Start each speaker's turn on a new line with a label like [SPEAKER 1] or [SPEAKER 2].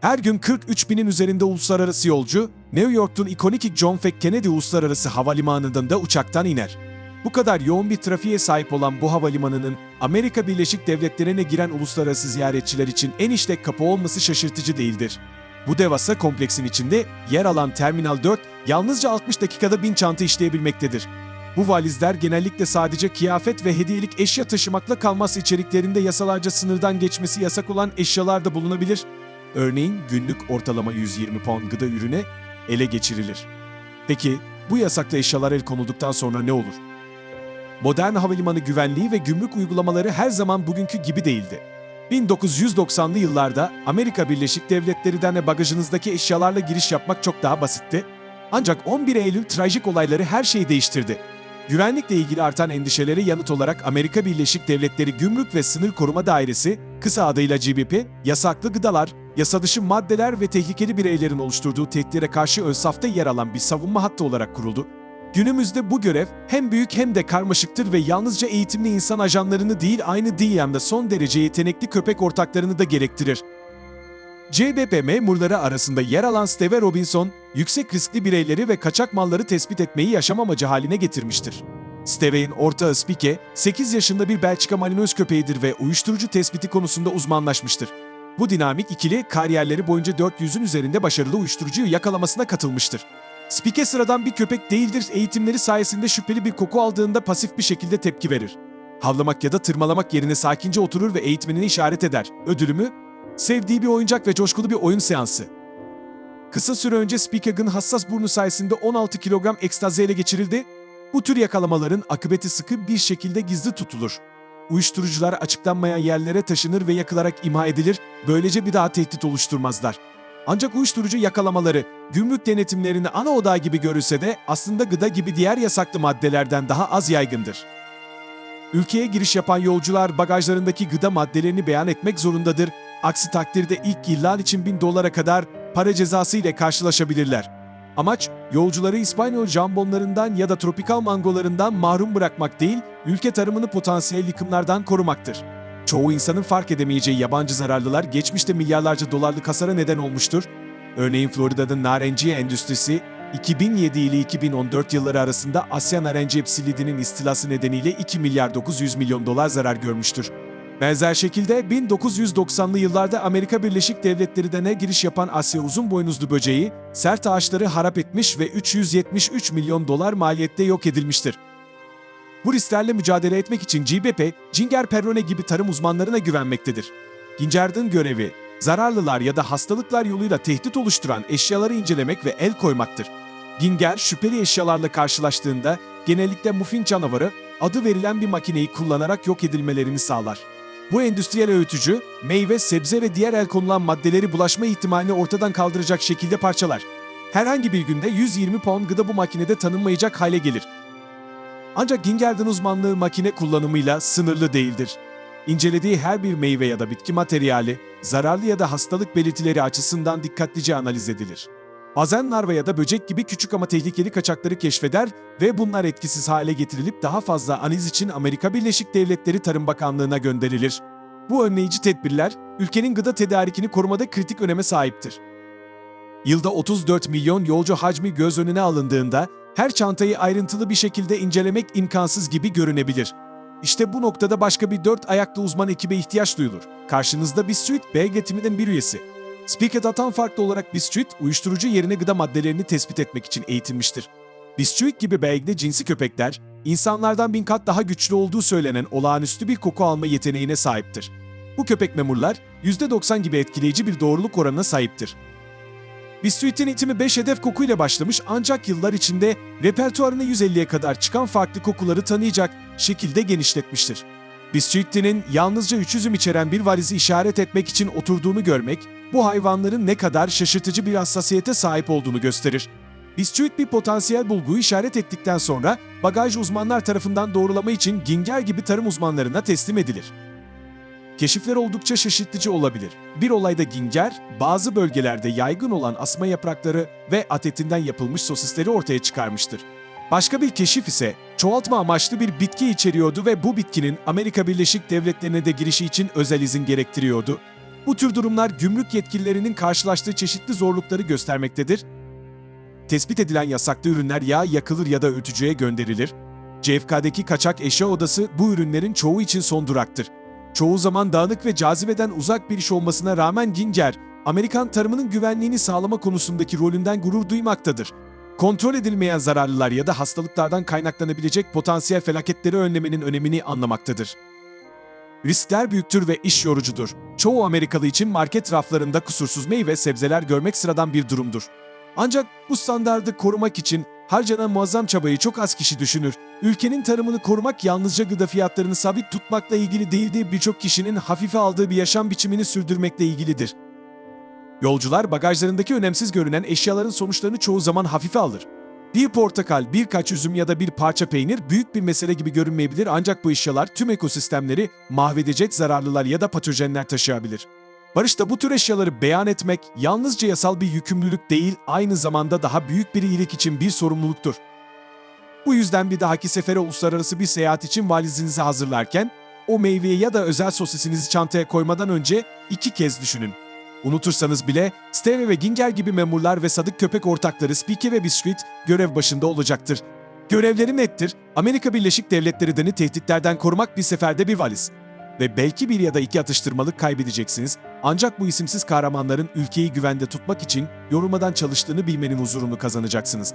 [SPEAKER 1] Her gün 43 binin üzerinde uluslararası yolcu, New York'un ikonik John F. Kennedy Uluslararası Havalimanı'nda uçaktan iner. Bu kadar yoğun bir trafiğe sahip olan bu havalimanının Amerika Birleşik Devletleri'ne giren uluslararası ziyaretçiler için en işlek kapı olması şaşırtıcı değildir. Bu devasa kompleksin içinde yer alan Terminal 4 yalnızca 60 dakikada 1000 çanta işleyebilmektedir. Bu valizler genellikle sadece kıyafet ve hediyelik eşya taşımakla kalmaz içeriklerinde yasalarca sınırdan geçmesi yasak olan eşyalar da bulunabilir. Örneğin günlük ortalama 120 pound gıda ürüne ele geçirilir. Peki bu yasaklı eşyalar el konulduktan sonra ne olur? Modern havalimanı güvenliği ve gümrük uygulamaları her zaman bugünkü gibi değildi. 1990'lı yıllarda Amerika Birleşik Devletleri'den de bagajınızdaki eşyalarla giriş yapmak çok daha basitti. Ancak 11 Eylül trajik olayları her şeyi değiştirdi. Güvenlikle ilgili artan endişelere yanıt olarak Amerika Birleşik Devletleri Gümrük ve Sınır Koruma Dairesi, kısa adıyla GBP, yasaklı gıdalar, yasa dışı maddeler ve tehlikeli bireylerin oluşturduğu tehditlere karşı ön safta yer alan bir savunma hattı olarak kuruldu. Günümüzde bu görev hem büyük hem de karmaşıktır ve yalnızca eğitimli insan ajanlarını değil aynı DM'de son derece yetenekli köpek ortaklarını da gerektirir. CBP memurları arasında yer alan Steve Robinson, yüksek riskli bireyleri ve kaçak malları tespit etmeyi yaşam amacı haline getirmiştir. Steve'in ortağı Spike, 8 yaşında bir Belçika Malinois köpeğidir ve uyuşturucu tespiti konusunda uzmanlaşmıştır. Bu dinamik ikili kariyerleri boyunca 400'ün üzerinde başarılı uyuşturucuyu yakalamasına katılmıştır. Spike sıradan bir köpek değildir, eğitimleri sayesinde şüpheli bir koku aldığında pasif bir şekilde tepki verir. Havlamak ya da tırmalamak yerine sakince oturur ve eğitmenini işaret eder. Ödülümü, sevdiği bir oyuncak ve coşkulu bir oyun seansı. Kısa süre önce Spike'ın hassas burnu sayesinde 16 kilogram ekstazi ele geçirildi. Bu tür yakalamaların akıbeti sıkı bir şekilde gizli tutulur. Uyuşturucular açıklanmayan yerlere taşınır ve yakılarak imha edilir, böylece bir daha tehdit oluşturmazlar. Ancak uyuşturucu yakalamaları gümrük denetimlerini ana odağı gibi görülse de aslında gıda gibi diğer yasaklı maddelerden daha az yaygındır. Ülkeye giriş yapan yolcular bagajlarındaki gıda maddelerini beyan etmek zorundadır. Aksi takdirde ilk ihlal için 1000 dolara kadar para cezası ile karşılaşabilirler. Amaç, yolcuları İspanyol jambonlarından ya da tropikal mangolarından mahrum bırakmak değil, ülke tarımını potansiyel yıkımlardan korumaktır. Çoğu insanın fark edemeyeceği yabancı zararlılar geçmişte milyarlarca dolarlık hasara neden olmuştur. Örneğin Florida'nın narenciye endüstrisi 2007 ile 2014 yılları arasında Asya narenci psilidinin istilası nedeniyle 2 milyar 900 milyon dolar zarar görmüştür. Benzer şekilde 1990'lı yıllarda Amerika Birleşik Devletleri'ne giriş yapan Asya uzun boynuzlu böceği, sert ağaçları harap etmiş ve 373 milyon dolar maliyette yok edilmiştir. Bu risklerle mücadele etmek için GBP, Ginger Perrone gibi tarım uzmanlarına güvenmektedir. Ginger'ın görevi, zararlılar ya da hastalıklar yoluyla tehdit oluşturan eşyaları incelemek ve el koymaktır. Ginger, şüpheli eşyalarla karşılaştığında genellikle muffin canavarı adı verilen bir makineyi kullanarak yok edilmelerini sağlar. Bu endüstriyel öğütücü, meyve, sebze ve diğer el konulan maddeleri bulaşma ihtimalini ortadan kaldıracak şekilde parçalar. Herhangi bir günde 120 pound gıda bu makinede tanınmayacak hale gelir. Ancak Ginger'den uzmanlığı makine kullanımıyla sınırlı değildir. İncelediği her bir meyve ya da bitki materyali, zararlı ya da hastalık belirtileri açısından dikkatlice analiz edilir. Bazen larva ya da böcek gibi küçük ama tehlikeli kaçakları keşfeder ve bunlar etkisiz hale getirilip daha fazla analiz için Amerika Birleşik Devletleri Tarım Bakanlığı'na gönderilir. Bu önleyici tedbirler, ülkenin gıda tedarikini korumada kritik öneme sahiptir. Yılda 34 milyon yolcu hacmi göz önüne alındığında her çantayı ayrıntılı bir şekilde incelemek imkansız gibi görünebilir. İşte bu noktada başka bir dört ayaklı uzman ekibe ihtiyaç duyulur. Karşınızda Bistreet, B timinin bir üyesi. Spiked'dan farklı olarak Bistreet, uyuşturucu yerine gıda maddelerini tespit etmek için eğitilmiştir. Bistreet gibi belgde cinsi köpekler, insanlardan bin kat daha güçlü olduğu söylenen olağanüstü bir koku alma yeteneğine sahiptir. Bu köpek memurlar, %90 gibi etkileyici bir doğruluk oranına sahiptir. Bistreet'in eğitimi 5 hedef kokuyla başlamış ancak yıllar içinde repertuarına 150'ye kadar çıkan farklı kokuları tanıyacak şekilde genişletmiştir. Bistreet'in yalnızca 3 üzüm içeren bir valizi işaret etmek için oturduğunu görmek, bu hayvanların ne kadar şaşırtıcı bir hassasiyete sahip olduğunu gösterir. Bistreet bir potansiyel bulguyu işaret ettikten sonra bagaj uzmanlar tarafından doğrulama için Ginger gibi tarım uzmanlarına teslim edilir. Keşifler oldukça şaşırtıcı olabilir. Bir olayda ginger, bazı bölgelerde yaygın olan asma yaprakları ve atetinden yapılmış sosisleri ortaya çıkarmıştır. Başka bir keşif ise çoğaltma amaçlı bir bitki içeriyordu ve bu bitkinin Amerika Birleşik Devletleri'ne de girişi için özel izin gerektiriyordu. Bu tür durumlar gümrük yetkililerinin karşılaştığı çeşitli zorlukları göstermektedir. Tespit edilen yasaklı ürünler ya yakılır ya da öğütücüye gönderilir. CFK'deki kaçak eşya odası bu ürünlerin çoğu için son duraktır. Çoğu zaman dağınık ve cazibeden uzak bir iş olmasına rağmen Ginger, Amerikan tarımının güvenliğini sağlama konusundaki rolünden gurur duymaktadır. Kontrol edilmeyen zararlılar ya da hastalıklardan kaynaklanabilecek potansiyel felaketleri önlemenin önemini anlamaktadır. Riskler büyüktür ve iş yorucudur. Çoğu Amerikalı için market raflarında kusursuz meyve sebzeler görmek sıradan bir durumdur. Ancak bu standardı korumak için harcanan muazzam çabayı çok az kişi düşünür. Ülkenin tarımını korumak yalnızca gıda fiyatlarını sabit tutmakla ilgili değildir, birçok kişinin hafife aldığı bir yaşam biçimini sürdürmekle ilgilidir. Yolcular bagajlarındaki önemsiz görünen eşyaların sonuçlarını çoğu zaman hafife alır. Bir portakal, birkaç üzüm ya da bir parça peynir büyük bir mesele gibi görünmeyebilir ancak bu eşyalar tüm ekosistemleri mahvedecek zararlılar ya da patojenler taşıyabilir. Barış'ta bu tür eşyaları beyan etmek yalnızca yasal bir yükümlülük değil, aynı zamanda daha büyük bir iyilik için bir sorumluluktur. Bu yüzden bir dahaki sefere uluslararası bir seyahat için valizinizi hazırlarken, o meyveyi ya da özel sosisinizi çantaya koymadan önce iki kez düşünün. Unutursanız bile Steve ve Ginger gibi memurlar ve sadık köpek ortakları Speaky ve Biscuit görev başında olacaktır. Görevleri nettir. Amerika Birleşik Devletleri'ni tehditlerden korumak bir seferde bir valiz. Ve belki bir ya da iki atıştırmalık kaybedeceksiniz. Ancak bu isimsiz kahramanların ülkeyi güvende tutmak için yorulmadan çalıştığını bilmenin huzurunu kazanacaksınız.